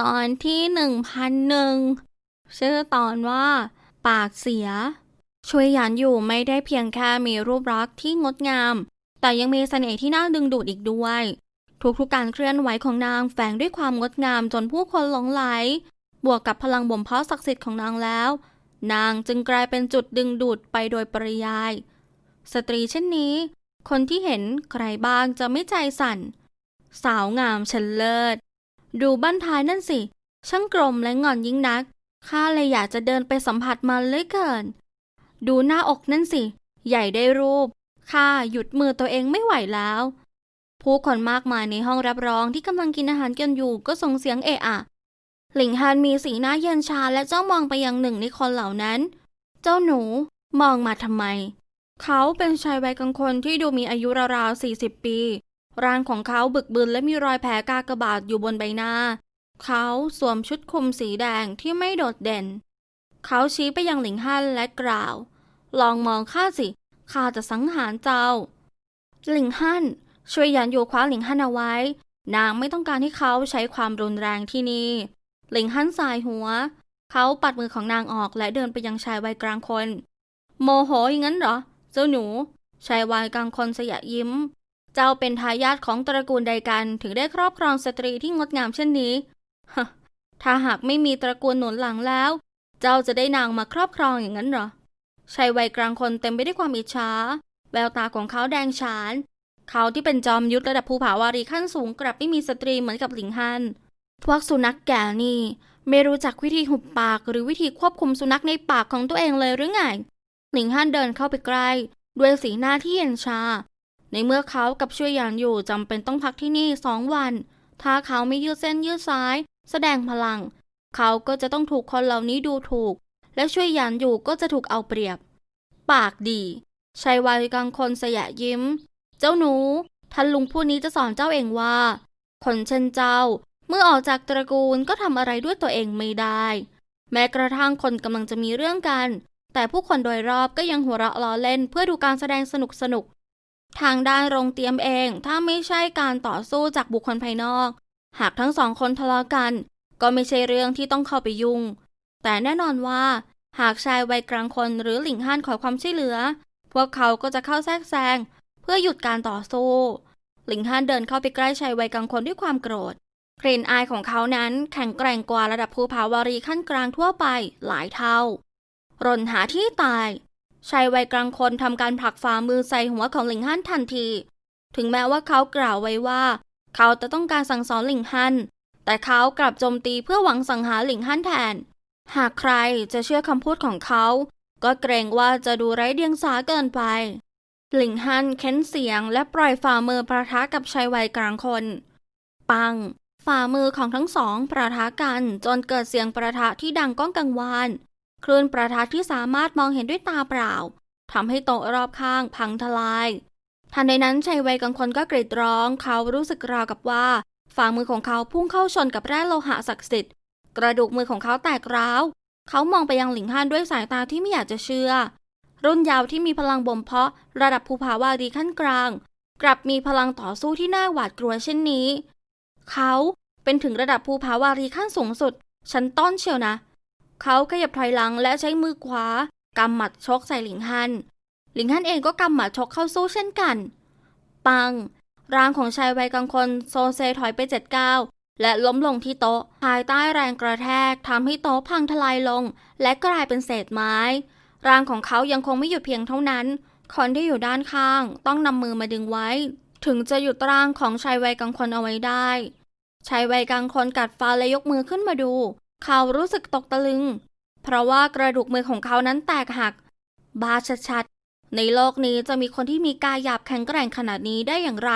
ตอนที่หนึ่งพันหนึ่งชื่อตอนว่า ปากเสีย ช่วยหยานอยู่ไม่ได้เพียงแค่มีรูปลักษณ์ที่งดงาม แต่ยังมีเสน่ห์ที่น่าดึงดูดอีกด้วย ทุกๆการเคลื่อนไหวของนางแฝงด้วยความงดงามจนผู้คนหลงไหล บวกกับพลังบ่มเพาะศักดิ์สิทธิ์ของนางแล้ว นางจึงกลายเป็นจุดดึงดูดไปโดยปริยาย สตรีเช่นนี้ คนที่เห็นใครบ้างจะไม่ใจสั่น สาวงามเฉลิศ ดูบ้านท้ายนั่นสิ ช่างกลมและงอนยิ่งนัก ข้าเลยอยากจะเดินไปสัมผัสมันเลยเกิน ดูหน้าอกนั่นสิ ใหญ่ได้รูป ข้าหยุดมือตัวเองไม่ไหวแล้ว ผู้คนมากมายในห้องรับรองที่กำลังกินอาหารกันอยู่ก็ส่งเสียงเอะอะ หลิงฮันมีสีหน้าเย็นชาและจ้องมองไปยังหนึ่งในคนเหล่านั้น เจ้าหนูมองมาทำไม เขาเป็นชายวัยกลางคนที่ดูมีอายุราวๆ40 ปี ร่างของเขาบึกบึนและมีรอยแผลกากบาดอยู่บนใบหน้า เขาสวมชุดคลุมสีแดงที่ไม่โดดเด่น เขาชี้ไปยังหลิงฮั่นและกล่าว ลองมองข้าสิข้าจะสังหารเจ้า หลิงฮั่นช่วยยันอยู่คว้าหลิงฮั่นเอาไว้ นางไม่ต้องการให้เขาใช้ความรุนแรงที่นี่ หลิงฮั่นสายหัว เขาปัดมือของนางออกและเดินไปยังชายวัยกลางคน โมโหอย่างนั้นเหรอ เจ้าหนู ชายวัยกลางคนสยะยิ้ม เจ้าเป็นทายาทของตระกูลใดกันถึงได้ครอบครองสตรีที่งดงามเช่นนี้ฮถ้าหากไม่มีตระกูลหนุนหลังแล้ว เจ้าจะได้นางมาครอบครองอย่างนั้นหรอชายวัยกลางคนเต็มไปด้วยความอิจฉาแววตาของเขาแดงฉาน เขาที่เป็นจอมยุทธระดับภูผาวารีขั้นสูงกลับไม่มีสตรีเหมือนกับหลิงฮันพวกสุนัขแก่นี่ ไม่รู้จักวิธีหุบปากหรือวิธีควบคุมสุนัขในปากของตัวเองเลยหรือไงหลิงฮันเดินเข้าไปใกล้ด้วยสีหน้าที่เย็นชา ในเมื่อเขากับช่วยหยานอยู่จำเป็นต้องพักที่นี่สองวัน ถ้าเขาไม่ยืดเส้นยืดสาย แสดงพลัง เขาก็จะต้องถูกคนเหล่านี้ดูถูก และช่วยหยานอยู่ก็จะถูกเอาเปรียบ ปากดีชายวัยกลางคนสยะยิ้ม เจ้าหนู ท่านลุงผู้นี้จะสอนเจ้าเองว่า คนเช่นเจ้า เมื่อออกจากตระกูลก็ทำอะไรด้วยตัวเองไม่ได้ แม้กระทั่งคนกำลังจะมีเรื่องกัน แต่ผู้คนโดยรอบก็ยังหัวเราะล้อเล่นเพื่อดูการแสดงสนุกสนุก ทางด้านโรงเตรียมเอง ถ้าไม่ใช่การต่อสู้จากบุคคลภายนอก หากทั้งสองคนทะเลาะกัน ก็ไม่ใช่เรื่องที่ต้องเข้าไปยุ่ง แต่แน่นอนว่า หากชายวัยกลางคนหรือหลิงฮั่นขอความช่วยเหลือ พวกเขาก็จะเข้าแทรกแซงเพื่อหยุดการต่อสู้ หลิงฮั่นเดินเข้าไปใกล้ชายวัยกลางคนด้วยความโกรธกลิ่นอายของเขานั้นแข็งแกร่งกว่าระดับภูผาวารีขั้นกลางทั่วไปหลายเท่ารนหาที่ตาย ชายวัยกลางคนทำการผลักฝ่ามือใส่หัวของหลิงฮั่นทันที ถึงแม้ว่าเขากล่าวไว้ว่า เขาจะต้องการสั่งสอนหลิงฮั่นแต่เขากลับโจมตีเพื่อหวังสังหารหลิงฮั่นแทน หากใครจะเชื่อคำพูดของเขา ก็เกรงว่าจะดูไร้เดียงสาเกินไป หลิงฮั่นเค้นเสียงและปล่อยฝ่ามือประทะกับชายวัยกลางคน ปัง ฝ่ามือของทั้งสองประทะกันจนเกิดเสียงประทะที่ดังก้องกังวาน คลื่นประทะที่สามารถมองเห็นด้วยตาเปล่าทำให้โต๊ะรอบข้างพังทลาย ทันใดนั้นชายวัยกลางคนก็กรีดร้อง เขารู้สึกราวกับว่าฝ่ามือของเขาพุ่งเข้าชนกับแร่โลหะศักดิ์สิทธิ์กระดูกมือของเขาแตกร้าว เขามองไปยังหลิงฮั่นด้วยสายตาที่ไม่อยากจะเชื่อ รุ่นยาวที่มีพลังบ่มเพาะ ระดับภูผาวารีขั้นกลาง กลับมีพลังต่อสู้ที่น่าหวาดกลัวเช่นนี้ เขาเป็นถึงระดับภูผาวารีขั้นสูงสุดชั้นต้นเชียวนะ เขาขยับถอยหลังและใช้มือขวากำหมัดชกใส่หลิงฮัน หลิงฮันเองก็กำหมัดชกเข้าสู้เช่นกัน ปัง ร่างของชายวัยกลางคนโซเซถอยไปเจ็ดก้าวและล้มลงที่โต๊ะ ภายใต้แรงกระแทกทำให้โต๊ะพังทลายลง และกลายเป็นเศษไม้ ร่างของเขายังคงไม่หยุดเพียงเท่านั้นคนที่อยู่ด้านข้างต้องนำมือมาดึงไว้ ถึงจะหยุดร่างของชายวัยกลางคนเอาไว้ได้ ชายวัยกลางคนกัดฟันและยกมือขึ้นมาดู เขารู้สึกตกตะลึง เพราะว่ากระดูกมือของเขานั้นแตกหัก บาชัดๆ ในโลกนี้จะมีคนที่มีกายหยาบแข็งแกร่งขนาดนี้ได้อย่างไร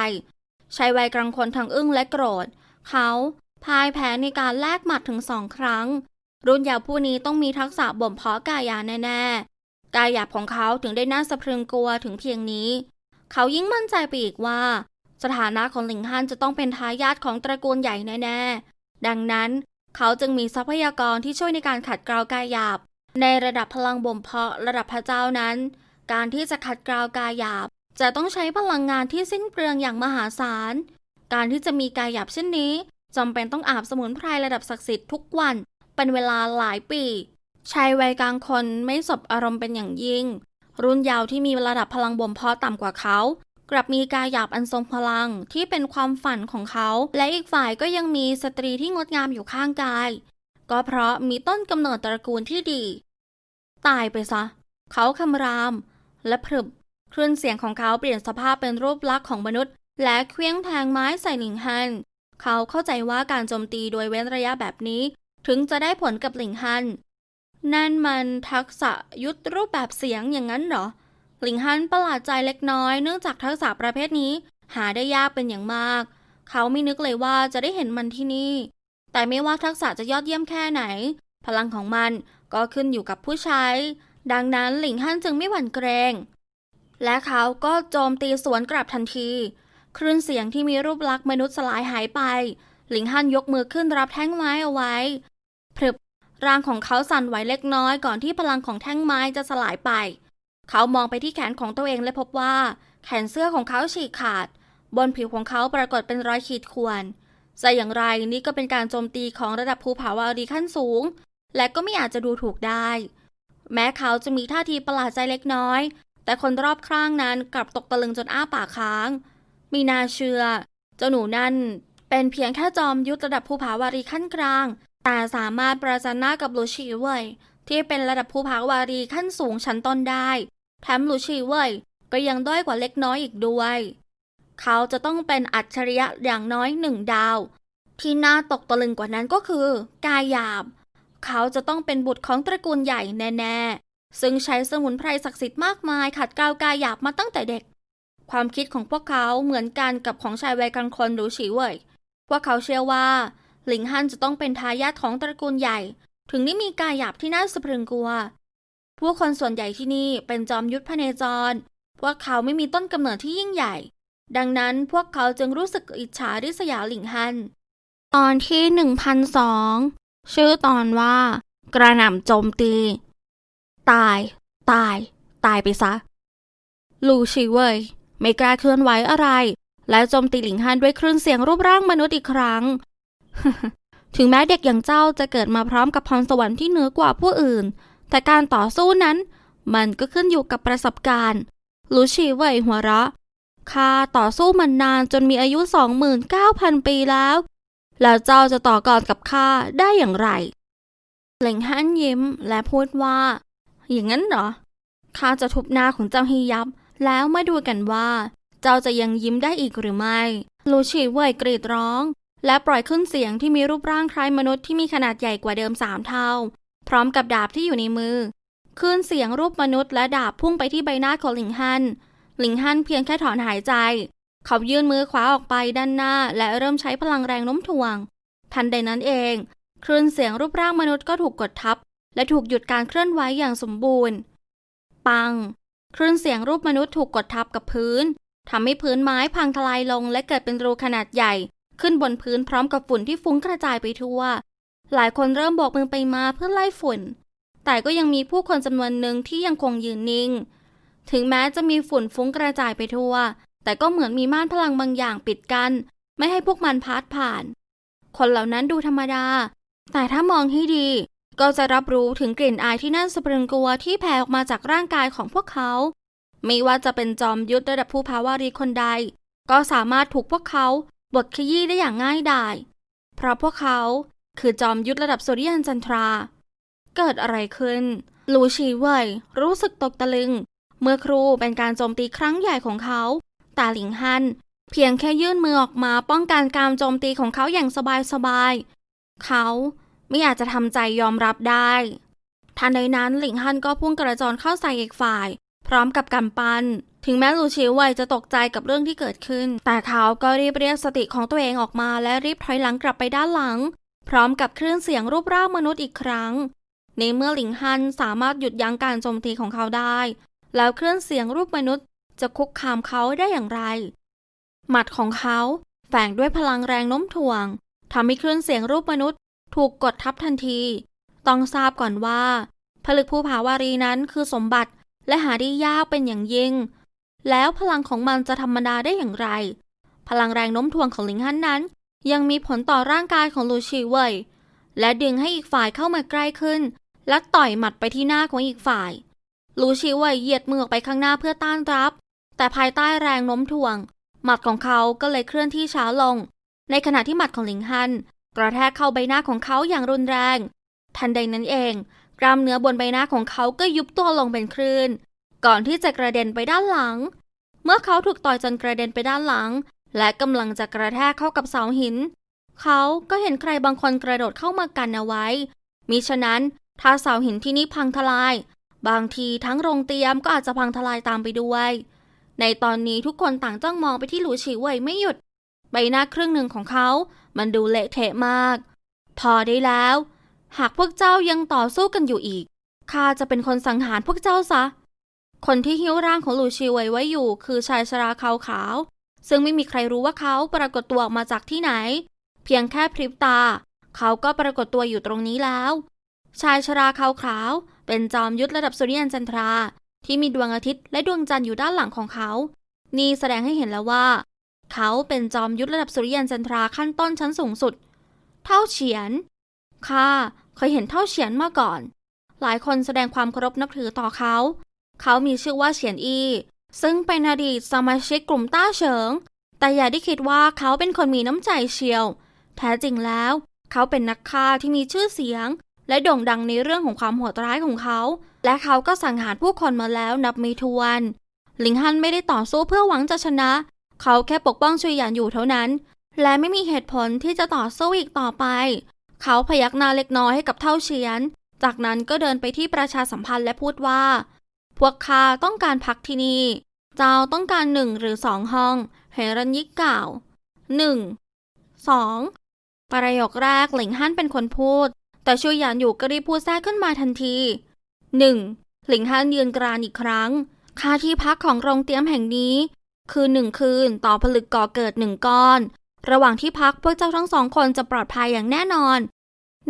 ชายวัยกลางคนทั้งอึ้งและโกรธ เขาพ่ายแพ้ในการแลกหมัดถึงสองครั้ง รุ่นยาวผู้นี้ต้องมีทักษะบ่มเพาะกายาแน่ๆ กายหยาบของเขาถึงได้น่าสะพรึงกลัวถึงเพียงนี้ เขายิ่งมั่นใจไปอีกว่า สถานะของหลิงฮั่นจะต้องเป็นทายาทของตระกูลใหญ่แน่ๆ ดังนั้น เขาจึงมีทรัพยากรที่ช่วยในการขัดเกลากายหยาบ ในระดับพลังบ่มเพาะระดับพระเจ้านั้น การที่จะขัดเกลากายหยาบ จะต้องใช้พลังงานที่สิ้นเปลืองอย่างมหาศาล การที่จะมีกายหยาบเช่นนี้จำเป็นต้องอาบสมุนไพรระดับศักดิ์สิทธิ์ทุกวัน เป็นเวลาหลายปีชายวัยกลางคนไม่สบอารมณ์เป็นอย่างยิ่ง รุ่นยาวที่มีระดับพลังบ่มเพาะต่ำกว่าเขา กลับมีกายหยาบอันทรงพลังที่เป็นความฝันของเขา และอีกฝ่ายก็ยังมีสตรีที่งดงามอยู่ข้างกาย ก็เพราะมีต้นกำเนิดตระกูลที่ดี ตายไปซะ เขาคำราม และพรึบคลื่นเสียงของเขาเปลี่ยนสภาพเป็นรูปลักษณ์ของมนุษย์ และเคลี้ยงแทงไม้ใส่หลิงฮัน เขาเข้าใจว่าการโจมตีโดยเว้นระยะแบบนี้ ถึงจะได้ผลกับหลิงฮัน นั่นมันทักษะยุทธรูปแบบเสียงอย่างนั้นเหรอ หลิงฮันประหลาดใจเล็กน้อยเนื่องจากทักษะประเภทนี้ หาได้ยากเป็นอย่างมาก เขาไม่นึกเลยว่าจะได้เห็นมันที่นี่ แต่ไม่ว่าทักษะจะยอดเยี่ยมแค่ไหน พลังของมันก็ขึ้นอยู่กับผู้ใช้ ดังนั้นหลิงฮั่นจึงไม่หวั่นเกรง และเขาก็โจมตีสวนกลับทันที คลื่นเสียงที่มีรูปลักษณ์มนุษย์สลายหายไป หลิงฮั่นยกมือขึ้นรับแท่งไม้เอาไว้พรึบร่างของเขาสั่นไหวเล็กน้อยก่อนที่พลังของแท่งไม้จะสลายไป เขามองไปที่แขนของตัวเองและพบว่า แขนเสื้อของเขาฉีกขาด บนผิวของเขาปรากฏเป็นรอยขีดข่วนจะอย่างไรนี่ก็เป็นการโจมตีของระดับภูผาวารีขั้นสูง และก็ไม่อาจจะดูถูกได้ แม้เขาจะมีท่าทีประหลาดใจเล็กน้อย แต่คนรอบข้างนั้นกลับตกตะลึงจนอ้าปากค้าง มีนาเชื่อ เจ้าหนูนั่น เป็นเพียงแค่จอมยุทธระดับภูผาวารีขั้นกลาง แต่สามารถประจันหน้ากับลูชีเว่ยที่เป็นระดับภูผาวารีขั้นสูงชั้นต้นได้ แถมหลูชีเว่ยก็ยังด้อยกว่าเล็กน้อยอีกด้วย เขาจะต้องเป็นอัจฉริยะอย่างน้อยหนึ่งดาว ที่น่าตกตะลึงกว่านั้นก็คือกายหยาบ เขาจะต้องเป็นบุตรของตระกูลใหญ่แน่ๆ ซึ่งใช้สมุนไพรศักดิ์สิทธิ์มากมาย ขัดเกลากายหยาบมาตั้งแต่เด็ก ความคิดของพวกเขาเหมือนกันกับของชายวัยกลางคนหรือฉีเว่ยพวกเขาเชื่อว่า หลิงฮั่นจะต้องเป็นทายาทของตระกูลใหญ่ ถึงได้มีกายหยาบที่น่าสะพรึงกลัว ผู้คนส่วนใหญ่ที่นี่เป็นจอมยุทธพเนจร พวกเขาไม่มีต้นกำเนิดที่ยิ่งใหญ่ ดังนั้นพวกเขาจึงรู้สึกอิจฉาริษยาหลิงฮัน ตอนที่หนึ่งพันสองชื่อตอนว่า กระหน่ำโจมตี ตาย ตาย ตายไปซะ ลูชีเว่ยไม่กล้าเคลื่อนไหวอะไร และโจมตีหลิงฮันด้วยคลื่นเสียงรูปร่างมนุษย์อีกครั้ง ถึงแม้เด็กอย่างเจ้าจะเกิดมาพร้อมกับพรสวรรค์ที่เหนือกว่าผู้อื่น แต่การต่อสู้นั้น มันก็ขึ้นอยู่กับประสบการณ์ลูชีเว่ยหัวเราะข้าต่อสู้มันนานจนมีอายุ 29,000 ปีแล้ว แล้วเจ้าจะต่อกรกับข้าได้อย่างไรเหล่งฮั่นยิ้มและพูดว่า อย่างนั้นเหรอข้าจะทุบหน้าของเจ้าให้ยับ แล้วมาดูกันว่า เจ้าจะยังยิ้มได้อีกหรือไม่ ลูชีเว่ยกรีดร้อง และปล่อยขึ้นเสียงที่มีรูปร่างคล้ายมนุษย์ที่มีขนาดใหญ่กว่าเดิมสามเท่า พร้อมกับดาบที่อยู่ในมือขึ้นเสียงรูปมนุษย์และดาบพุ่งไปที่ใบหน้าของหลิงฮัน หลิงฮันเพียงแค่ถอนหายใจ เขายื่นมือขวาออกไปด้านหน้า และเริ่มใช้พลังแรงโน้มถ่วง ทันใดนั้นเองคลื่นเสียงรูปร่างมนุษย์ก็ถูกกดทับ และถูกหยุดการเคลื่อนไหวอย่างสมบูรณ์ ปังคลื่นเสียงรูปมนุษย์ถูกกดทับกับพื้นทำให้พื้นไม้พังทลายลงและเกิดเป็นรูขนาดใหญ่ ขึ้นบนพื้นพร้อมกับฝุ่นที่ฟุ้งกระจายไปทั่ว หลายคนเริ่มโบกมือไปมาเพื่อไล่ฝุ่น แต่ก็ยังมีผู้คนจำนวนหนึ่งที่ยังคงยืนนิ่ง ถึงแม้จะมีฝุ่นฟุ้งกระจายไปทั่ว แต่ก็เหมือนมีม่านพลังบางอย่างปิดกัน้นไม่ให้พวกมันพัดผ่าน คนเหล่านั้นดูธรรมดา แต่ถ้ามองให้ดี ก็จะรับรู้ถึงกลิ่นอายที่น่าสะพรึงกลัวที่แผ่ออกมาจากร่างกายของพวกเขา ไม่ว่าจะเป็นจอมยุทธระดับผู้ภาวารีคนใด ก็สามารถถูกพวกเขาบดขยี้ได้อย่างง่ายดาย เพราะพวกเขา คือจอมยุทธระดับสุริยันจันทรา เกิดอะไรขึ้น ลูชีเว่ยรู้สึกตกตะลึง เมื่อครูเป็นการโจมตีครั้งใหญ่ของเขาแต่หลิงฮันเพียงแค่ยื่นมือออกมาป้องกันการโจมตีของเขาอย่างสบายๆ เขาไม่อาจจะทำใจยอมรับได้ทันใดนั้นหลิงฮันก็พุ่งกระจรเข้าใส่อีกฝ่าย พร้อมกับกำปั้น ถึงแม้ลูชิวไวจะตกใจกับเรื่องที่เกิดขึ้น แต่เขาก็รีบเรียกสติของตัวเองออกมาและรีบถอยหลังกลับไปด้านหลัง พร้อมกับคลื่นเสียงรูปร่างมนุษย์อีกครั้ง ในเมื่อหลิงฮันสามารถหยุดยั้งการโจมตีของเขาได้ แล้วคลื่นเสียงรูปมนุษย์จะคุกคามเขาได้อย่างไร หมัดของเขาแฝงด้วยพลังแรงโน้มถ่วงทำให้คลื่นเสียงรูปมนุษย์ถูกกดทับทันที ต้องทราบก่อนว่า ผลึกภูผาวารีนั้นคือสมบัติและหาได้ยากเป็นอย่างยิ่ง แล้วพลังของมันจะธรรมดาได้อย่างไร พลังแรงโน้มถ่วงของหลิงฮันนั้น ยังมีผลต่อร่างกายของลูชีเว่ยและดึงให้อีกฝ่ายเข้ามาใกล้ขึ้น และต่อยหมัดไปที่หน้าของอีกฝ่าย ลูชีเว่ยเหยียดมือออกไปข้างหน้าเพื่อต้านรับ แต่ภายใต้แรงโน้มถ่วง หมัดของเขาก็เลยเคลื่อนที่ช้าลง ในขณะที่หมัดของหลิงฮัน กระแทกเข้าใบหน้าของเขาอย่างรุนแรง ทันใดนั้นเอง กล้ามเนื้อบนใบหน้าของเขาก็ยุบตัวลงเป็นคลื่น ก่อนที่จะกระเด็นไปด้านหลัง เมื่อเขาถูกต่อยจนกระเด็นไปด้านหลัง และกำลังจะกระแทกเข้ากับเสาหิน เขาก็เห็นใครบางคนกระโดดเข้ามากันเอาไว้ มิฉะนั้นถ้าเสาหินที่นี่พังทลาย บางทีทั้งโรงเตรียมก็อาจจะพังทลายตามไปด้วย ในตอนนี้ทุกคนต่างจ้องมองไปที่หลูฉีเว่ยไม่หยุด ใบหน้าครึ่งหนึ่งของเขา มันดูเละเทะมาก พอได้แล้ว หากพวกเจ้ายังต่อสู้กันอยู่อีกข้าจะเป็นคนสังหารพวกเจ้าซะ คนที่หิ้วร่างของหลูชีเว่ยไว้อยู่ คือชายชราขาวขาว ซึ่งไม่มีใครรู้ว่าเขาปรากฏตัวออกมาจากที่ไหน เพียงแค่พริบตา เขาก็ปรากฏตัวอยู่ตรงนี้แล้ว ชายชราขาวขาวๆเป็นจอมยุทธระดับสุริยันจันทรา ที่มีดวงอาทิตย์และดวงจันทร์อยู่ด้านหลังของเขา นี่แสดงให้เห็นแล้วว่า เขาเป็นจอมยุทธระดับสุริยันจันทราขั้นต้นชั้นสูงสุด เท่าเฉียนข้าเคยเห็นเท่าเฉียนมาก่อน หลายคนแสดงความเคารพนับถือต่อเขา เขามีชื่อว่าเฉียนอี ซึ่งเป็นอดีตสมาชิกกลุ่มต้าเฉิง แต่อย่าได้คิดว่าเขาเป็นคนมีน้ำใจเชียว แท้จริงแล้ว เขาเป็นนักฆ่าที่มีชื่อเสียง และโด่งดังในเรื่องของความโหดร้ายของเขา และเขาก็สังหารผู้คนมาแล้วนับไม่ถ้วน หลิงฮันไม่ได้ต่อสู้เพื่อหวังจะชนะ เขาแค่ปกป้องชุยหยานอยู่เท่านั้น และไม่มีเหตุผลที่จะต่อสู้อีกต่อไป เขาพยักหน้าเล็กน้อยให้กับเท่าเฉียน จากนั้นก็เดินไปที่ประชาสัมพันธ์และพูดว่า พวกข้าต้องการพักที่นี่ เจ้าต้องการหนึ่งหรือสองห้องเฮรันยิกกล่าวหนึ่งสองประโยคแรกหลิงฮั่นเป็นคนพูด แต่ชุยหยานอยู่ก็รีบพูดแทรกขึ้นมาทันทีหนึ่งหลิงฮั่นยืนกรานอีกครั้ง ค่าที่พักของโรงเตรียมแห่งนี้ คือหนึ่งคืนต่อผลึกก่อเกิดหนึ่งก้อน ระหว่างที่พักพวกเจ้าทั้งสองคนจะปลอดภัยอย่างแน่นอน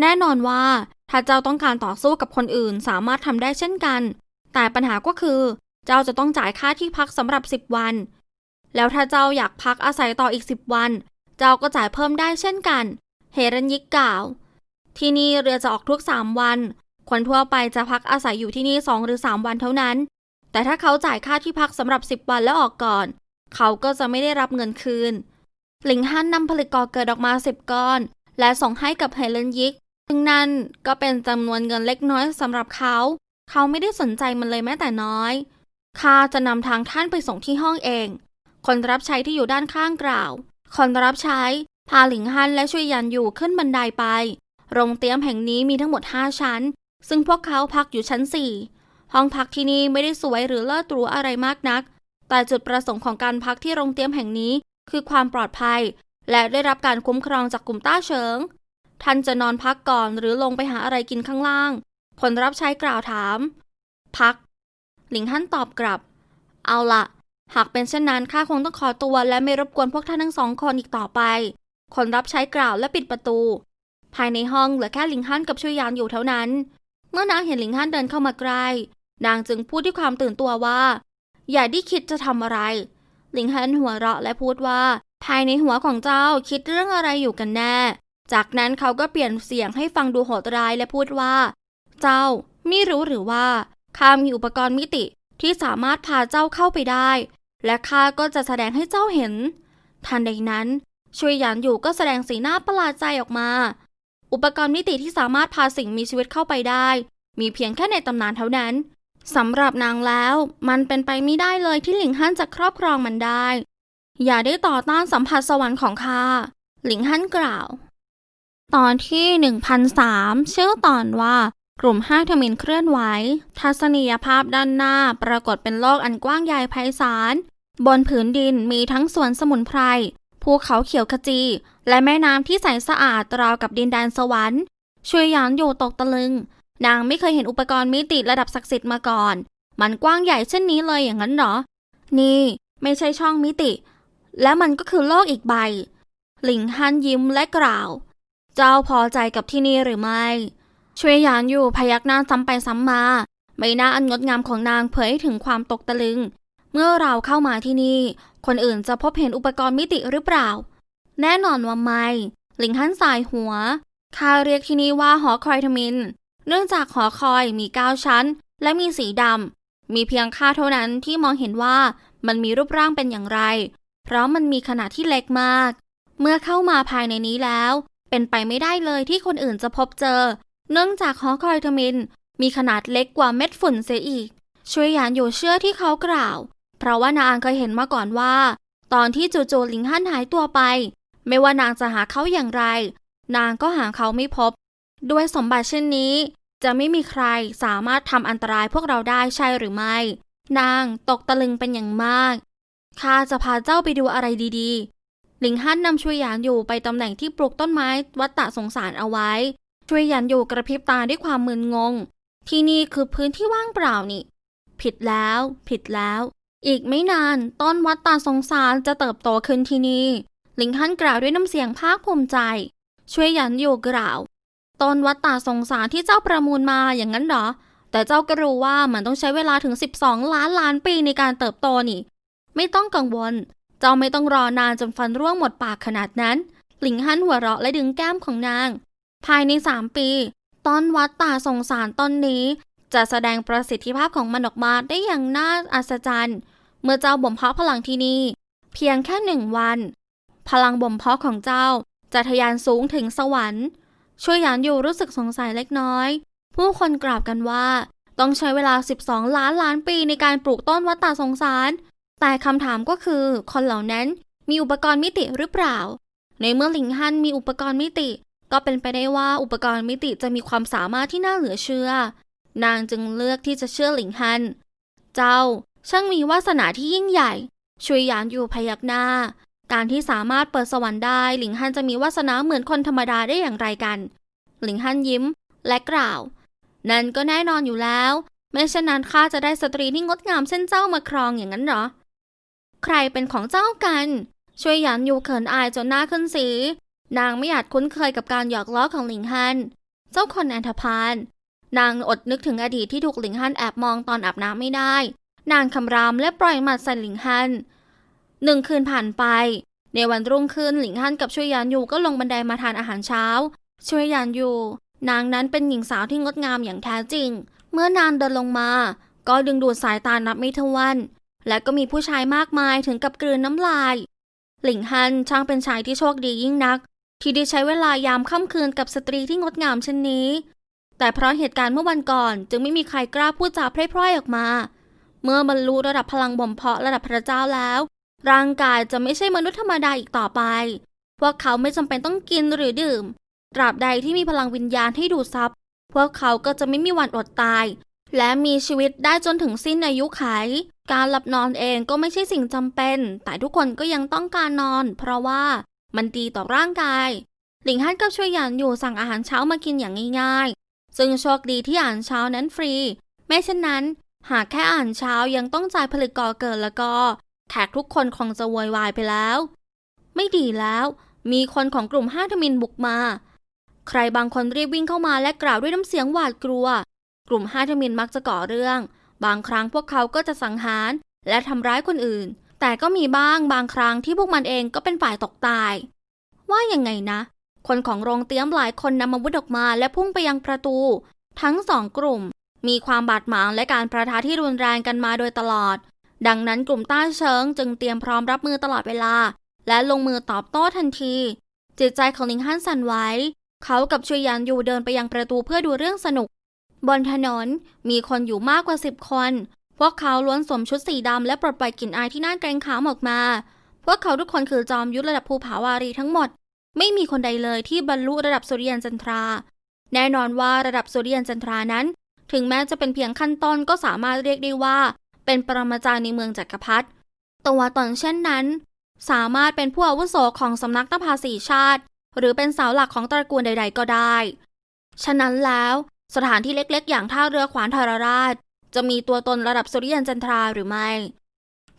แน่นอนว่าถ้าเจ้าต้องการต่อสู้กับคนอื่นสามารถทำได้เช่นกัน แต่ปัญหาก็คือ เจ้าจะต้องจ่ายค่าที่พักสำหรับ 10 วัน แล้วถ้าเจ้าอยากพักอาศัยต่ออีก 10 วัน เจ้าก็จ่ายเพิ่มได้เช่นกัน เฮรันยิกกล่าว ที่นี่เรือจะออกทุก 3 วัน คนทั่วไปจะพักอาศัยอยู่ที่นี่ 2 หรือ 3 วันเท่านั้น แต่ถ้าเขาจ่ายค่าที่พักสำหรับ 10 วันแล้วออกก่อน เขาก็จะไม่ได้รับเงินคืน หลิงฮั่นนำผลึกก่อเกิดออกมา 10 ก้อน และส่งให้กับเฮเลนยิกซึ่งนั่นก็เป็นจำนวนเงินเล็กน้อยสำหรับเขา เขาไม่ได้สนใจมันเลยแม้แต่น้อย ข้าจะนำทางท่านไปส่งที่ห้องเอง คนรับใช้ที่อยู่ด้านข้างกล่าว คนรับใช้พาหลิงฮันและช่วยยันอยู่ขึ้นบันไดไป โรงเตรียมแห่งนี้มีทั้งหมด5ชั้น ซึ่งพวกเขาพักอยู่ชั้น4ห้องพักที่นี่ไม่ได้สวยหรือเลิศหรูอะไรมากนัก แต่จุดประสงค์ของการพักที่โรงเตรียมแห่งนี้ คือความปลอดภัย และได้รับการคุ้มครองจากกลุ่มต้าเฉิง ท่านจะนอนพักก่อนหรือลงไปหาอะไรกินข้างล่าง คนรับใช้กล่าวถาม พัก หลิงฮั่นตอบกลับ เอาละหากเป็นเช่นนั้นข้าคงต้องขอตัวและไม่รบกวนพวกท่านทั้งสองคนอีกต่อไป คนรับใช้กล่าวและปิดประตู ภายในห้องเหลือแค่หลิงฮั่นกับช่วยยานอยู่เท่านั้น เมื่อนางเห็นหลิงฮั่นเดินเข้ามาใกล้นางจึงพูดด้วยความตื่นตัวว่า อย่าได้คิดจะทำอะไร หลิงฮั่นหัวเราะและพูดว่า ภายในหัวของเจ้าคิดเรื่องอะไรอยู่กันแน่ จากนั้นเขาก็เปลี่ยนเสียงให้ฟังดูโหดร้ายและพูดว่า เจ้าไม่รู้หรือว่าข้ามีอุปกรณ์มิติที่สามารถพาเจ้าเข้าไปได้ และข้าก็จะแสดงให้เจ้าเห็น ทันใดนั้นช่วยหยานอยู่ก็แสดงสีหน้าประหลาดใจออกมา อุปกรณ์มิติที่สามารถพาสิ่งมีชีวิตเข้าไปได้ มีเพียงแค่ในตำนานเท่านั้นสำหรับนางแล้ว มันเป็นไปไม่ได้เลยที่หลิงฮั่นจะครอบครองมันได้ อย่าได้ต่อต้านสัมผัสสวรรค์ของข้าหลิงฮั่นกล่าว ตอนที่ 1003 ชื่อตอนว่า กลุ่มห้าทมินเคลื่อนไหว ทัศนียภาพด้านหน้าปรากฏเป็นโลกอันกว้างใหญ่ไพศาล บนผืนดินมีทั้งสวนสมุนไพร ภูเขาเขียวขจี และแม่น้ำที่ใสสะอาดราวกับดินแดนสวรรค์ช่วยยานอยู่ตกตะลึง นางไม่เคยเห็นอุปกรณ์มิติระดับศักดิ์สิทธิ์มาก่อน มันกว้างใหญ่เช่นนี้เลยอย่างนั้นเหรอ นี่ ไม่ใช่ช่องมิติ และมันก็คือโลกอีกใบ หลิงฮันยิ้มและกล่าว เจ้าพอใจกับที่นี่หรือไม่ ช่วยยานอยู่พยักหน้าซ้ำไปซ้ำมา ใบหน้าอันงดงามของนางเผยให้ถึงความตกตะลึง เมื่อเราเข้ามาที่นี่ คนอื่นจะพบเห็นอุปกรณ์มิติหรือเปล่า แน่นอนว่าไม่ หลิงฮั่นสายหัวข้าเรียกที่นี่ว่าหอคอยทมิน เนื่องจากหอคอยมีเก้าชั้น และมีสีดำ มีเพียงข้าเท่านั้นที่มองเห็นว่ามันมีรูปร่างเป็นอย่างไร เพราะมันมีขนาดที่เล็กมาก เมื่อเข้ามาภายในนี้แล้ว เป็นไปไม่ได้เลยที่คนอื่นจะพบเจอ เนื่องจากหอคอยทมิน มีขนาดเล็กกว่าเม็ดฝุ่นเสียอีก ช่วยยานอยู่เชื่อที่เขากล่าว เพราะว่านางเคยเห็นมาก่อนว่า ตอนที่จู่ๆหลิงฮั่นหายตัวไป ไม่ว่านางจะหาเขาอย่างไร นางก็หาเขาไม่พบ ด้วยสมบัติเช่นนี้ จะไม่มีใครสามารถทำอันตรายพวกเราได้ใช่หรือไม่ นางตกตะลึงเป็นอย่างมากข้าจะพาเจ้าไปดูอะไรดีๆ หลิงฮั่นนำช่วยหยานอยู่ไปตำแหน่งที่ปลูกต้นไม้วัดตะสงสารเอาไว้ ช่วยหยานอยู่กระพริบตาด้วยความมึนงง ที่นี่คือพื้นที่ว่างเปล่านี่ ผิดแล้ว ผิดแล้ว อีกไม่นานต้นวัดตาสงสารจะเติบโตขึ้นที่นี่หลิงฮั่นกล่าวด้วยน้ำเสียงภาคภูมิใจ ช่วยหยันอยู่กล่าวต้นวัดตาสงสารที่เจ้าประมูลมาอย่างนั้นเหรอ แต่เจ้าก็รู้ว่ามันต้องใช้เวลาถึง 12 ล้านล้านปีในการเติบโตนี่ ไม่ต้องกังวล เจ้าไม่ต้องรอนานจนฟันร่วงหมดปากขนาดนั้น หลิงฮั่นหัวเราะและดึงแก้มของนาง ภายใน 3 ปี ต้นวัดตาสงสารต้นนี้ จะแสดงประสิทธิภาพของมันออกมาได้อย่างน่าอัศจรรย์ เมื่อเจ้าบ่มเพาะพลังที่นี่ เพียงแค่หนึ่งวัน พลังบ่มเพาะของเจ้าจะทะยานสูงถึงสวรรค์ ช่วยหยานอยู่รู้สึกสงสัยเล็กน้อย ผู้คนกราบกันว่า ต้องใช้เวลา 12 ล้านล้านปีในการปลูกต้นวัดตาสงสาร แต่คำถามก็คือ คนเหล่านั้นมีอุปกรณ์มิติหรือเปล่า ในเมื่อหลิงฮั่นมีอุปกรณ์มิติ ก็เป็นไปได้ว่าอุปกรณ์มิติจะมีความสามารถที่น่าเหลือเชื่อ นางจึงเลือกที่จะเชื่อหลิงฮัน เจ้าช่างมีวาสนาที่ยิ่งใหญ่ช่วยหยานอยู่พยักหน้า การที่สามารถเปิดสวรรค์ได้ หลิงฮันจะมีวาสนาเหมือนคนธรรมดาได้อย่างไรกัน หลิงฮันยิ้มและกล่าว นั่นก็แน่นอนอยู่แล้ว ไม่เช่นนั้นข้าจะได้สตรีที่งดงามเช่นเจ้ามาครองอย่างนั้นหรอ ใครเป็นของเจ้ากัน ช่วยหยานอยู่เขินอายจนหน้าขึ้นสี นางไม่อาจคุ้นเคยกับการหยอกล้อของหลิงฮัน เจ้าคนอันธพาล นางอดนึกถึงอดีตที่ถูกหลิงฮันแอบมองตอนอาบน้ำไม่ได้ นางคำรามและปล่อยหมัดใส่หลิงฮันหนึ่งคืนผ่านไป ในวันรุ่งขึ้นหลิงฮันกับช่วยยานยูก็ลงบันไดมาทานอาหารเช้า ช่วยยานยู นางนั้นเป็นหญิงสาวที่งดงามอย่างแท้จริง เมื่อนางเดินลงมา ก็ดึงดูดสายตานับไม่ถ้วน และก็มีผู้ชายมากมายถึงกับกลืนน้ำลาย หลิงฮันช่างเป็นชายที่โชคดียิ่งนัก ที่ได้ใช้เวลายามค่ำคืนกับสตรีที่งดงามเช่นนี้ แต่เพราะเหตุการณ์เมื่อวันก่อนจึงไม่มีใครกล้าพูดจาพร่อยๆออกมา เมื่อบรรลุระดับพลังบ่มเพาะระดับพระเจ้าแล้ว ร่างกายจะไม่ใช่มนุษย์ธรรมดาอีกต่อไป พวกเขาไม่จำเป็นต้องกินหรือดื่ม ตราบใดที่มีพลังวิญญาณให้ดูดซับพวกเขาก็จะไม่มีวันอดตาย และมีชีวิตได้จนถึงสิ้นอายุไข การหลับนอนเองก็ไม่ใช่สิ่งจำเป็น แต่ทุกคนก็ยังต้องการนอน เพราะว่า มันดีต่อร่างกาย หลิงฮั่นก็ช่วยหยานอยู่สั่งอาหารเช้ามากินอย่างง่ายๆ ซึ่งโชคดีที่อาหารเช้านั้นฟรี ไม่เช่นนั้น หากแค่อาหารเช้ายังต้องจ่ายผลึกก่อเกิดแล้วก็แขกทุกคนคงจะโวยวายไปแล้ว ไม่ดีแล้ว มีคนของกลุ่มห้าทมินบุกมา ใครบางคนรีบวิ่งเข้ามาและกล่าวด้วยน้ำเสียงหวาดกลัว กลุ่มห้าทมินมักจะก่อเรื่อง บางครั้งพวกเขาก็จะสังหารและทำร้ายคนอื่น แต่ก็มีบ้างบางครั้งที่พวกมันเองก็เป็นฝ่ายตกตาย ว่ายังไงนะ คนของโรงเตี้ยมหลายคนนำอาวุธออกมาและพุ่งไปยังประตู ทั้งสองกลุ่ม มีความบาดหมางและการประทะที่รุนแรงกันมาโดยตลอด ดังนั้นกลุ่มต้าเชิงจึงเตรียมพร้อมรับมือตลอดเวลา และลงมือตอบโต้ทันที จิตใจของลิงฮันสั่นไหวเขากับชุยยานอยู่เดินไปยังประตูเพื่อดูเรื่องสนุก บนถนนมีคนอยู่มากกว่าสิบคน พวกเขาล้วนสวมชุดสีดำและปลดปล่อยกลิ่นอายที่น่าเกรงขามออกมา พวกเขาทุกคนคือจอมยุทธระดับภูผาวารีทั้งหมด ไม่มีคนใดเลยที่บรรลุระดับสุริยันจันทรา แน่นอนว่าระดับสุริยันจันทรานั้น ถึงแม้จะเป็นเพียงขั้นต้นก็สามารถเรียกได้ว่า เป็นปรมาจารย์ในเมืองจักรพรรดิตัวตนเช่นนั้น สามารถเป็นผู้อาวุโสของสำนักนภาสีชาติ หรือเป็นเสาหลักของตระกูลใด ๆ ก็ได้ ฉะนั้นแล้วสถานที่เล็กๆ อย่างท่าเรือขวานทรราช จะมีตัวตนระดับสุริยันจันทราหรือไม่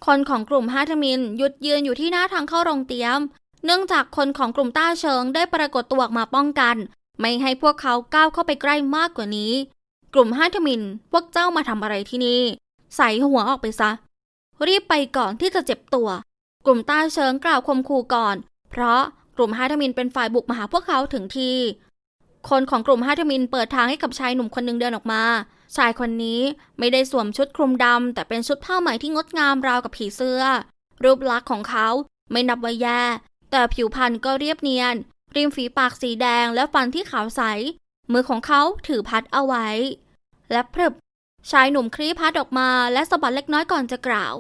คนของกลุ่มห้าทมินหยุดยืนอยู่ที่หน้าทางเข้าโรงเตี๊ยม เนื่องจากคนของกลุ่มต้าเชิงได้ปรากฏตัวออกมาป้องกัน ไม่ให้พวกเขาก้าวเข้าไปใกล้มากกว่านี้ กลุ่มห้าทมิน พวกเจ้ามาทำอะไรที่นี่ ใส่หัวออกไปซะ รีบไปก่อนที่จะเจ็บตัว กลุ่มต้าเชิงกล่าวคมขู่ก่อน เพราะกลุ่มฮาทมินเป็นฝ่ายบุกมาหาพวกเขาถึงที่ คนของกลุ่มฮาทมินเปิดทางให้กับชายหนุ่มคนหนึ่งเดินออกมา ชายคนนี้ไม่ได้สวมชุดคลุมดำแต่เป็นชุดผ้าไหมที่งดงามราวกับผีเสื้อ รูปลักษณ์ของเขาไม่นับว่าแย่ แต่ผิวพรรณก็เรียบเนียน ริมฝีปากสีแดงและฟันที่ขาวใส มือของเขาถือพัดเอาไว้ และพรึบชายหนุ่มคลี่พัดออกมาและสะบัดเล็กน้อยก่อนจะกล่าว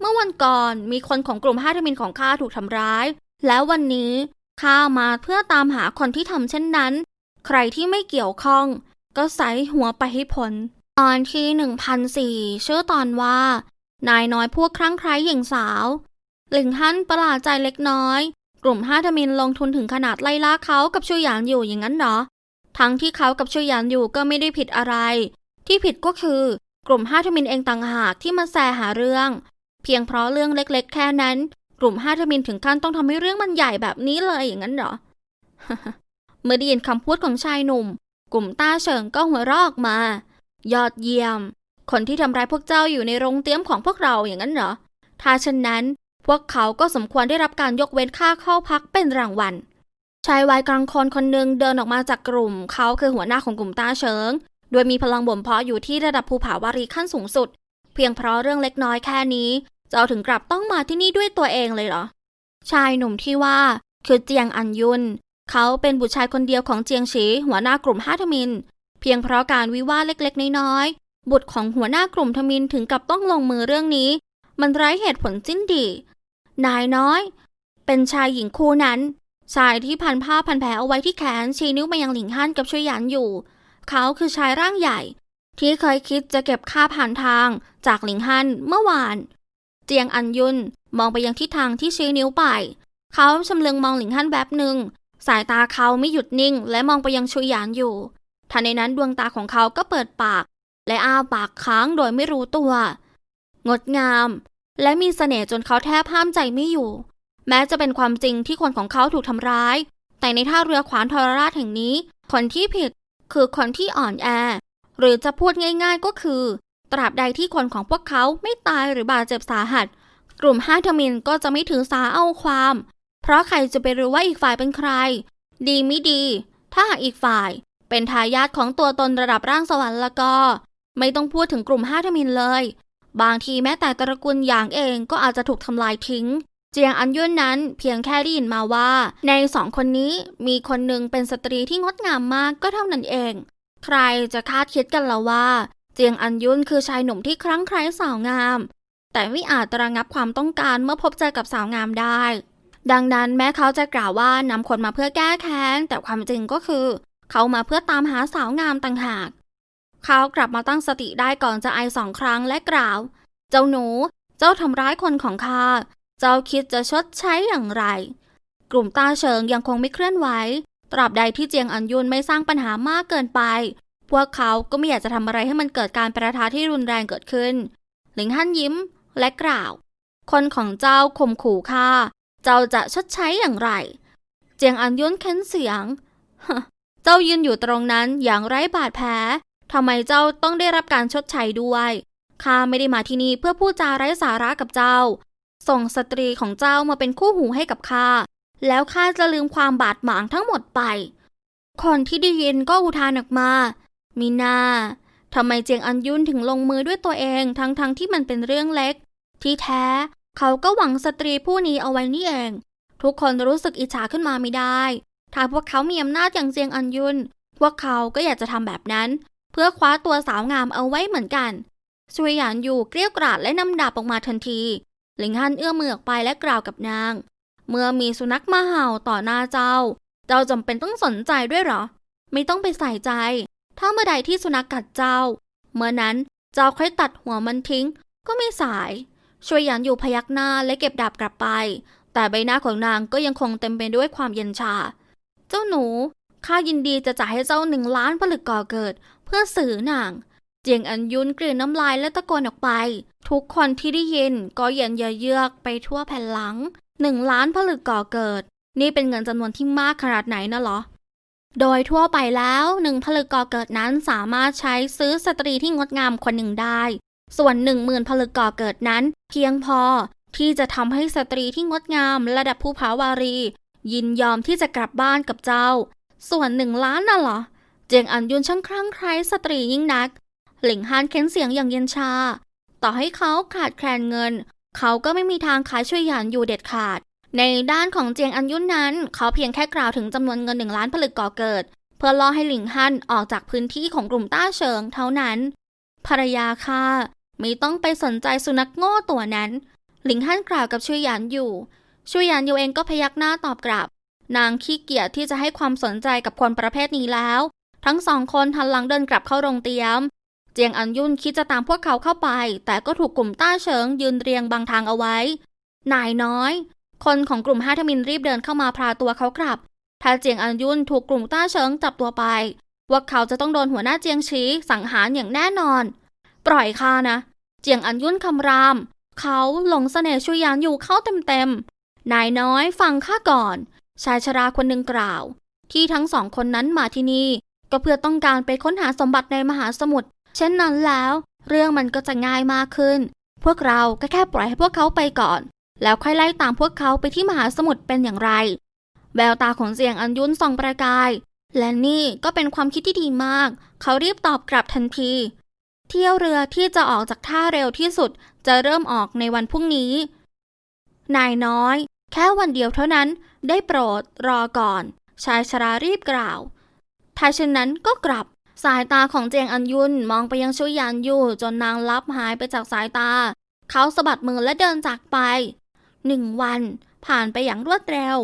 เมื่อวันก่อนมีคนของกลุ่มห้าทมินของข้าถูกทำร้าย แล้ววันนี้ข้ามาเพื่อตามหาคนที่ทำเช่นนั้น ใครที่ไม่เกี่ยวข้อง ก็ใส่หัวไปให้พ้นตอนที่หนึ่งพันสี่ชื่อตอนว่า นายน้อยพวกครั้งใครหญิงสาว หลิงฮั่นประหลาดใจเล็กน้อย กลุ่มห้าทมินลงทุนถึงขนาดไล่ล่าเขากับช่วยหยานอยู่อย่างนั้นเหรอ ทั้งที่เขากับช่วยหยานอยู่ก็ไม่ได้ผิดอะไร ที่ผิดก็คือกลุ่มห้าทมินเองต่างหากที่มาแซหาเรื่อง เพียงเพราะเรื่องเล็กๆ แค่นั้น กลุ่มห้าทมินถึงขั้นต้องทำให้เรื่องมันใหญ่แบบนี้เลยอย่างนั้นเหรอเมื่อได้ยินคำพูดของชายหนุ่ม กลุ่มต้าเฉิงก็หัวเราะอกมา ยอดเยี่ยม คนที่ทำร้ายพวกเจ้าอยู่ในโรงเตรียมของพวกเราอย่างนั้นเหรอ ถ้าเช่นนั้น พวกเขาก็สมควรได้รับการยกเว้นค่าเข้าพักเป็นรางวัล ชายวัยกลางคนคนหนึ่งเดินออกมาจากกลุ่ม เขาคือหัวหน้าของกลุ่มต้าเฉิง โดยมีพลังบ่มเพาะอยู่ที่ระดับภูผาวารีขั้นสูงสุด เพียงเพราะเรื่องเล็กน้อยแค่นี้ เจ้าถึงกลับต้องมาที่นี่ด้วยตัวเองเลยเหรอ ชายหนุ่มที่ว่าคือเจียงอันยุน เขาเป็นบุตรชายคนเดียวของเจียงฉีหัวหน้ากลุ่มห้าทมิน เพียงเพราะการวิวาทเล็กๆ น้อยๆ บุตรของหัวหน้ากลุ่มทมินถึงกับต้องลงมือเรื่องนี้ มันไร้เหตุผลสิ้นดี นายน้อย เป็นชายหญิงคู่นั้น ชายที่พันผ้าพันแผลเอาไว้ที่แขนชี้นิ้วมายังหลิงฮั่นกับช่วยหยานอยู่ เขาคือชายร่างใหญ่ ที่เคยคิดจะเก็บค่าผ่านทางจากหลิงฮั่นเมื่อวาน เจียงอันยุนมองไปยังทิศทางที่ชี้นิ้วไป เขาชำเลืองมองหลิงฮั่นแบบหนึ่ง สายตาเขาไม่หยุดนิ่ง และมองไปยังชุยหยานอยู่ ทันในนั้นดวงตาของเขาก็เปิดปาก และอ้าปากค้างโดยไม่รู้ตัว งดงาม และมีเสน่ห์จนเขาแทบห้ามใจไม่อยู่ แม้จะเป็นความจริงที่คนของเขาถูกทำร้าย แต่ในท่าเรือขวานทรราชแห่งนี้ คนที่ผิดคือคนที่อ่อนแอ หรือจะพูดง่าย ๆก็คือ ตราบใดที่คนของพวกเขาไม่ตายหรือบาดเจ็บสาหัส กลุ่มห้าทมินก็จะไม่ถือสาเอาความ เพราะใครจะไปรู้ว่าอีกฝ่ายเป็นใคร ดีไม่ดี ถ้าหากอีกฝ่าย เป็นทายาทของตัวตนระดับร่างสวรรค์แล้วก็ ไม่ต้องพูดถึงกลุ่มห้าทมินเลย บางทีแม้แต่ตระกูลหยางเองก็อาจจะถูกทำลายทิ้ง เจียงอันยุ่นนั้นเพียงแค่ได้ยินมาว่า ในสองคนนี้มีคนหนึ่งเป็นสตรีที่งดงามมากก็เท่านั้นเอง ใครจะคาดคิดกันละว่า เจียงอันยุ่นคือชายหนุ่มที่ครั้งใคร้สาวงาม แต่ไม่อาจระงับความต้องการเมื่อพบเจอกับสาวงามได้ ดังนั้นแม้เขาจะกล่าวว่านำคนมาเพื่อแก้แค้น แต่ความจริงก็คือ เขามาเพื่อตามหาสาวงามต่างหาก เขากลับมาตั้งสติได้ก่อนจะไอสองครั้งและกล่าว เจ้าหนู เจ้าทำร้ายคนของข้า เจ้าคิดจะชดใช้อย่างไร กลุ่มตาเฉิงยังคงไม่เคลื่อนไหว ตราบใดที่เจียงอันยุนไม่สร้างปัญหามากเกินไป พวกเขาก็ไม่อยากจะทำอะไรให้มันเกิดการประทะที่รุนแรงเกิดขึ้น หลิงฮั่นยิ้มและกล่าว คนของเจ้าข่มขู่ข้า เจ้าจะชดใช้อย่างไร เจียงอันยุนเค้นเสียง เจ้ายืนอยู่ตรงนั้นอย่างไร้บาดแผลทำไมเจ้าต้องได้รับการชดใช้ด้วยข้าไม่ได้มาที่นี่เพื่อพูดจาไร้สาระกับเจ้า ส่งสตรีของเจ้ามาเป็นคู่หูให้กับข้า แล้วข้าจะลืมความบาดหมางทั้งหมดไป คนที่ได้ยินก็อุทานออกมา มีนาทำไมเจียงอันยุนถึงลงมือด้วยตัวเองทั้งๆทที่มันเป็นเรื่องเล็ก ที่แท้ เขาก็หวังสตรีผู้นี้เอาไว้นี่เอง ทุกคนรู้สึกอิจฉาขึ้นมาไม่ได้ ถ้าพวกเขามีอำนาจอย่างเจียงอันยุน พวกเขาก็อยากจะทำแบบนั้น เพื่อคว้าตัวสาวงามเอาไว้เหมือนกันชวยหยานอยู่เกลี้ยกล่อดและนำดาบออกมาทันที หลิงฮันเอื้อมมือออกไปและกล่าวกับนาง เมื่อมีสุนัขมาเห่าต่อหน้าเจ้า เจ้าจำเป็นต้องสนใจด้วยหรอ ไม่ต้องไปใส่ใจ ถ้าเมื่อใดที่สุนัขกัดเจ้า เมื่อนั้นเจ้าค่อยตัดหัวมันทิ้ง ก็ไม่สาย ช่วยหยานอยู่พยักหน้าและเก็บดาบกลับไป แต่ใบหน้าของนางก็ยังคงเต็มไปด้วยความเย็นชา เจ้าหนู ข้ายินดีจะจ่ายให้เจ้าหนึ่งล้านผลึกก่อเกิด เพื่อสื่อนาง เจียงอันยุนกลืนน้ำลายและตะโกนออกไป ทุกคนที่ได้ยินก็เย็นเยือกไปทั่วแผ่นหลังหนึ่งล้านผลึกก่อเกิด นี่เป็นเงินจำนวนที่มากขนาดไหนนะเหรอโดยทั่วไปแล้วหนึ่งผลึกก่อเกิดนั้นสามารถใช้ซื้อสตรีที่งดงามคนหนึ่งได้ ส่วนหนึ่งหมื่นผลึกก่อเกิดนั้น เพียงพอที่จะทำให้สตรีที่งดงามระดับภูผาวารี ยินยอมที่จะกลับบ้านกับเจ้า ส่วนหนึ่งล้านน่ะเหรอ เจียงอันยุนช่างคลั่งไคล้สตรียิ่งนัก หลิงฮานเค้นเสียงอย่างเย็นชา ต่อให้เขาขาดแคลนเงิน เขาก็ไม่มีทางขายช่วยหยานอยู่เด็ดขาด ในด้านของเจียงอันยุนนั้น เขาเพียงแค่กล่าวถึงจำนวนเงินหนึ่งล้านผลึกก่อเกิด เพื่อล่อให้หลิงฮั่นออกจากพื้นที่ของกลุ่มต้าเฉิงเท่านั้นภรรยาค่ะ ไม่ต้องไปสนใจสุนัขโง่ตัวนั้น หลิงฮั่นกล่าวกับช่วยหยานอยู่ช่วยหยานอยู่เองก็พยักหน้าตอบกลับ นางขี้เกียจที่จะให้ความสนใจกับคนประเภทนี้แล้ว ทั้งสองคนหันหลังเดินกลับเข้าโรงเตรียม เจียงอันยุนคิดจะตามพวกเขาเข้าไป แต่ก็ถูกกลุ่มต้าเฉิงยืนเรียงบังทางเอาไว้ นายน้อย คนของกลุ่มห้าทมินรีบเดินเข้ามาพาตัวเขากลับถ้าเจียงอันยุนถูกกลุ่มต้าเฉิงจับตัวไปพวกเขาจะต้องโดนหัวหน้าเจียงชี้สังหารอย่างแน่นอน ปล่อยข้านะ เจียงอันยุนคำราม เขาหลงเสน่ห์ชุยยานอยู่เข้าเต็มๆ นายน้อยฟังข้าก่อน ชายชราคนหนึ่งกล่าว ที่ทั้งสองคนนั้นมาที่นี่ ก็เพื่อต้องการไปค้นหาสมบัติในมหาสมุทร เช่นนั้นแล้ว เรื่องมันก็จะง่ายมากขึ้น พวกเราก็แค่ปล่อยให้พวกเขาไปก่อน แล้วค่อยไล่ตามพวกเขาไปที่มหาสมุทรเป็นอย่างไร แววตาของเสียงอันยุนส่องประกาย และนี่ก็เป็นความคิดที่ดีมาก เขารีบตอบกลับทันที เที่ยวเรือที่จะออกจากท่าเร็วที่สุดจะเริ่มออกในวันพรุ่งนี้ นายน้อย แค่วันเดียวเท่านั้นได้โปรดรอก่อน ชายชรารีบกล่าวถ้าเช่นนั้นก็กลับสายตาของเจียงอันยุนมองไปยังชุยยานยู่จนนางลับหายไปจากสายตา เขาสะบัดมือและเดินจากไปหนึ่งวันผ่านไปอย่างรวดเร็ว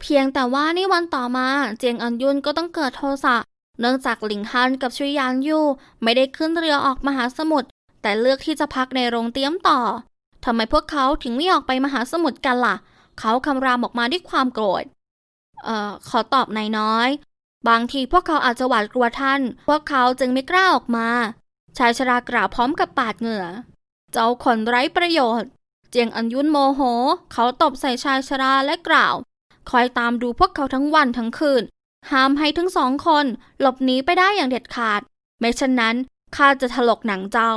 เพียงแต่ว่านี่วันต่อมาเจียงอันยุนก็ต้องเกิดโทสะ เนื่องจากหลิงฮันกับชุยยานยู่ไม่ได้ขึ้นเรือออกมหาสมุทรแต่เลือกที่จะพักในโรงเตรียมต่อทำไมพวกเขาถึงไม่ออกไปมหาสมุทรกันล่ะ เขาคำรามออกมาด้วยความโกรธ เอ่อ ขอตอบนายน้อย บางทีพวกเขาอาจจะหวาดกลัวท่าน พวกเขาจึงไม่กล้าออกมา ชายชรากล่าวพร้อมกับปาดเหงื่อ เจ้าคนไร้ประโยชน์ เจียงอันยุนโมโห เขาตบใส่ชายชราและกล่าว คอยตามดูพวกเขาทั้งวันทั้งคืน ห้ามให้ทั้งสองคนหลบหนีไปได้อย่างเด็ดขาดไม่เช่นนั้นข้าจะถลกหนังเจ้า